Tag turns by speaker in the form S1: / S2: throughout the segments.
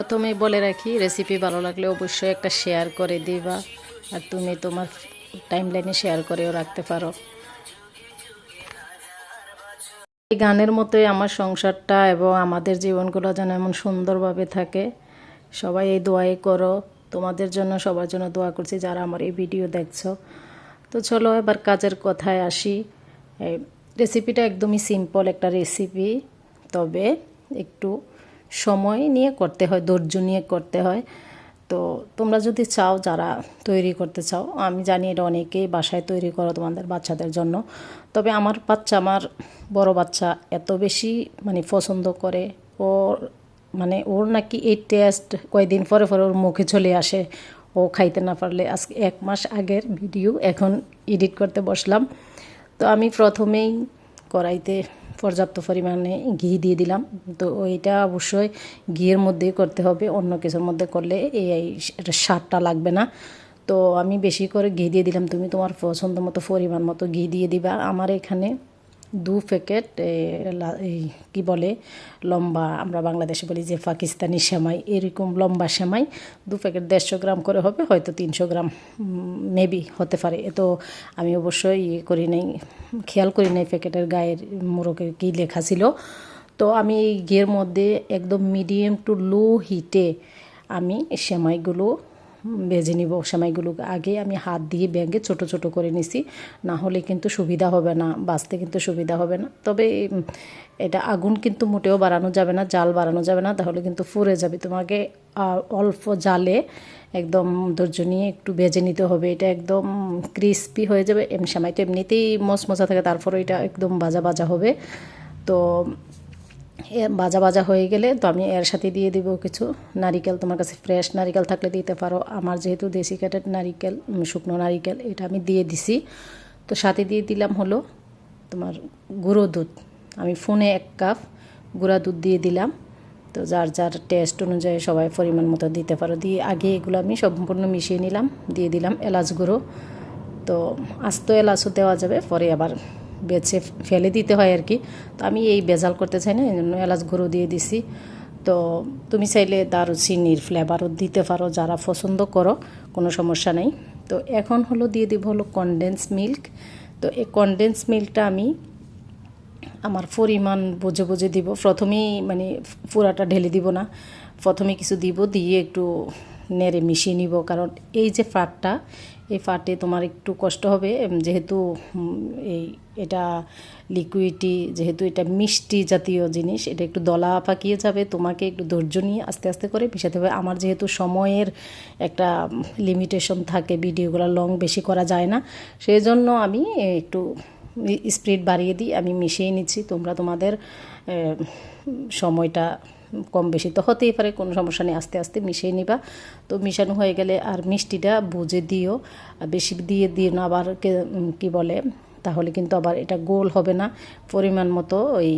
S1: প্রথমেই বলে রাখি রেসিপি ভালো লাগলে অবশ্যই একটা শেয়ার করে দিবা। আর তুমি তোমার টাইম লাইনে শেয়ার করেও রাখতে পারো। এই গানের মতোই আমার সংসারটা এবং আমাদের জীবনগুলো যেন এমন সুন্দরভাবে থাকে। সবাই এই দোয়াই করো। তোমাদের জন্য, সবার জন্য দোয়া করছি যারা আমার এই ভিডিও দেখছ। তো চলো এবার কাজের কথায় আসি। রেসিপিটা একদমই সিম্পল একটা রেসিপি তবে একটু সময় নিয়ে করতে হয়, ধৈর্য নিয়ে করতে হয়। তো তোমরা যদি চাও যারা তৈরি করতে চাও, আমি জানি এটা অনেকেই বাসায় তৈরি করো তোমাদের বাচ্চাদের জন্য। তবে আমার বাচ্চা, আমার বড় বাচ্চা এত বেশি মানে পছন্দ করে, ওর মানে ওর নাকি এই টেস্ট কয়েকদিন পরে পরে ওর মুখে চলে আসে। ও খাইতে না পারলে আজকে এক মাস আগের ভিডিও এখন এডিট করতে বসলাম। তো আমি প্রথমেই কড়াইতে পর্যাপ্ত পরিমাণে ঘি দিয়ে দিলাম। তো এটা অবশ্যই ঘিয়ের মধ্যেই করতে হবে, অন্য কিছুর মধ্যে করলে এই স্বাদটা লাগবে না। তো আমি বেশি করে ঘি দিয়ে দিলাম। তুমি তোমার পছন্দ মতো পরিমাণ মতো ঘি দিয়ে দিবা। আমার এখানে দু প্যাকেট এই, কী বলে, লম্বা, আমরা বাংলাদেশে বলি যে পাকিস্তানি সেমাই, এরকম লম্বা সেমাই, দু প্যাকেট দেড়শো গ্রাম করে হবে, হয়তো তিনশো গ্রাম মেবি হতে পারে। এ তো আমি অবশ্যই ইয়ে করি নাই, খেয়াল করি নাই প্যাকেটের গায়ের মোড়কে কী লেখা ছিল। তো আমি এই ঘিয়ের মধ্যে একদম মিডিয়াম টু লো হিটে আমি সেমাইগুলো ভেজে নিব সেমাইগুলো আগে আমি হাত দিয়ে ব্যাগে ছোট ছোট করে নিছি। না হলে কিন্তু সুবিধা হবে না, বাঁচতে কিন্তু সুবিধা হবে না। তবে এটা আগুন কিন্তু মোটেও বাড়ানো যাবে না, জাল বাড়ানো যাবে না, তাহলে কিন্তু ফুরে যাবে। তোমাকে অল্প জালে একদম ধৈর্য নিয়ে একটু ভেজে নিতে হবে। এটা একদম ক্রিস্পি হয়ে যাবে। এম সেমাইটা এমনিতেই মচমচা থাকে তারপরে এটা একদম বাজা বাজা হবে। তো ভাজা ভাজা হয়ে গেলে তো আমি এর সাথে দিয়ে দিব কিছু নারিকেল। তোমার কাছে ফ্রেশ নারিকেল থাকলে দিতে পারো। আমার যেহেতু দেশি কাঠের নারিকেল শুকনো নারিকেল, এটা আমি দিয়ে দিছি। তো সাথে দিয়ে দিলাম হলো তোমার গুঁড়ো দুধ। আমি ফোনে এক কাপ গুঁড়া দুধ দিয়ে দিলাম। তো যার যার টেস্ট অনুযায়ী সবাই পরিমাণ মতো দিতে পারো। দিয়ে আগে এগুলো আমি সম্পূর্ণ মিশিয়ে নিলাম, দিয়ে দিলাম এলাচ গুঁড়ো। তো আস্ত এলাচও দেওয়া যাবে, পরে আবার বেছে ফেলে দিতে হয় আর কি। তো আমি এই বেজাল করতে চাই না এই জন্য এলাচ গুঁড়ো দিয়ে দিছি। তো তুমি চাইলে দারুচিনির ফ্লেভারও দিতে পারো, যারা পছন্দ করো, কোনো সমস্যা নেই। তো এখন হলো দিয়ে দিব হলো কনডেন্স মিল্ক তো এই কনডেন্স মিল্কটা আমি আমার পরিমাণ বুঝে বুঝে দিব। প্রথমেই মানে পুরাটা ঢেলে দিব না। প্রথমে কিছু দিব, দিয়ে একটু নেড়ে মিশিয়ে নিব। কারণ এই যে ফাটটা এই ফাটে তোমার একটু কষ্ট হবে। যেহেতু এই, এটা লিকুইডটি যেহেতু এটা মিষ্টি জাতীয় জিনিস, এটা একটু দলা পাকিয়ে যাবে। তোমাকে একটু ধৈর্য নিয়ে আস্তে আস্তে করে মিশাতে হবে। আমার যেহেতু সময়ের একটা লিমিটেশন থাকে, ভিডিওগুলো লং বেশি করা যায় না। সেই জন্য আমি একটু স্পিড বাড়িয়ে দিই। আমি মিশিয়ে নিচ্ছি। তোমরা তোমাদের সময়টা কম বেশি তো হতেই পারে, কোনো সমস্যা নেই, আস্তে আস্তে মিশিয়ে নিবা। তো মিশানো হয়ে গেলে আর মিষ্টিটা বুঝে দিও বেশি দিয়ে দিও না, আবার কি বলে, তাহলে কিন্তু আবার এটা গোল হবে না। পরিমাণ মতো ওই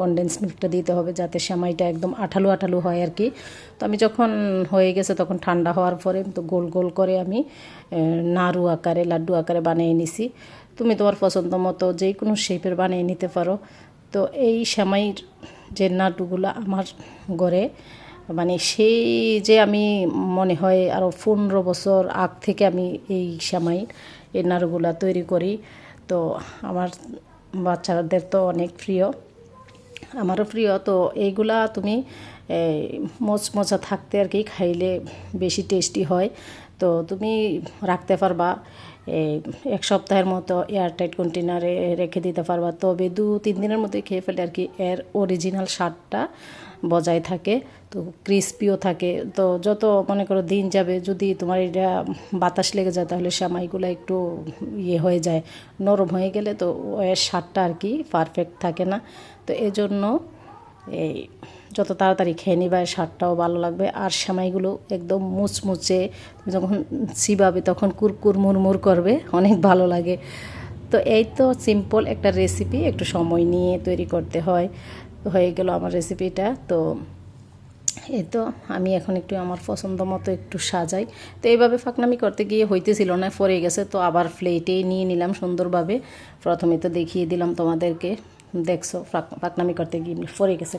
S1: কনডেন্স মিল্কটা দিতে হবে যাতে সেমাইটা একদম আঠালো আঠালো হয় আর কি। তো আমি যখন হয়ে গেছে তখন ঠান্ডা হওয়ার পরে তো গোল গোল করে আমি নাড়ু আকারে, লাড্ডু আকারে বানিয়ে নিছি। তুমি তোমার পছন্দ মতো যে কোনো শেপের বানিয়ে নিতে পারো। তো এই সেমাইর যে নাটুগুলো আমার ঘরে। মানে সেই যে আমি মনে হয় আরও পনেরো বছর আগ থেকে আমি এই সেমাই এই নাড়ুগুলা তৈরি করি। তো আমার বাচ্চাদের তো অনেক প্রিয়। আমারও প্রিয়। তো এইগুলা তুমি মচমচা থাকতে আর কি খাইলে বেশি টেস্টি হয়। তো তুমি রাখতে পারবা এক সপ্তাহের মতো এয়ারটাইট কন্টেনারে রেখে দিতে পারবা। তবে দু তিন দিনের মধ্যে খেয়ে ফেলে আর কি, এর অরিজিনাল স্বাদটা বজায় থাকে, তো ক্রিস্পিও থাকে। তো যত মনে করো দিন যাবে, যদি তোমার এটা বাতাস লেগে যায়, তাহলে সেমাইগুলো একটু ইয়ে হয়ে যায়। নরম হয়ে গেলে তো এর স্বাদটা আর কি পারফেক্ট থাকে না। তো এজন্য এই যত তাড়াতাড়ি খেয়ে নিবা স্বাদটাও ভালো লাগবে। আর সেমাইগুলো একদম মুচমুচে, যখন চিবাবে তখন কুরকুর মুরমুর করবে, অনেক ভালো লাগে। তো এই তো সিম্পল একটা রেসিপি একটু সময় নিয়ে তৈরি করতে হয়। হয়ে গেল আমার রেসিপিটা তো এই তো আমি এখন একটু আমার পছন্দ মতো একটু সাজাই। তো এইভাবে ফাঁকনামি করতে গিয়ে হইতেছিল না পরে গেছে। তো আবার প্লেটেই নিয়ে নিলাম সুন্দরভাবে। প্রথমে তো দেখিয়ে দিলাম তোমাদেরকে। দেখছ ফাঁকনামি করতে গিয়ে ফরে গেছে।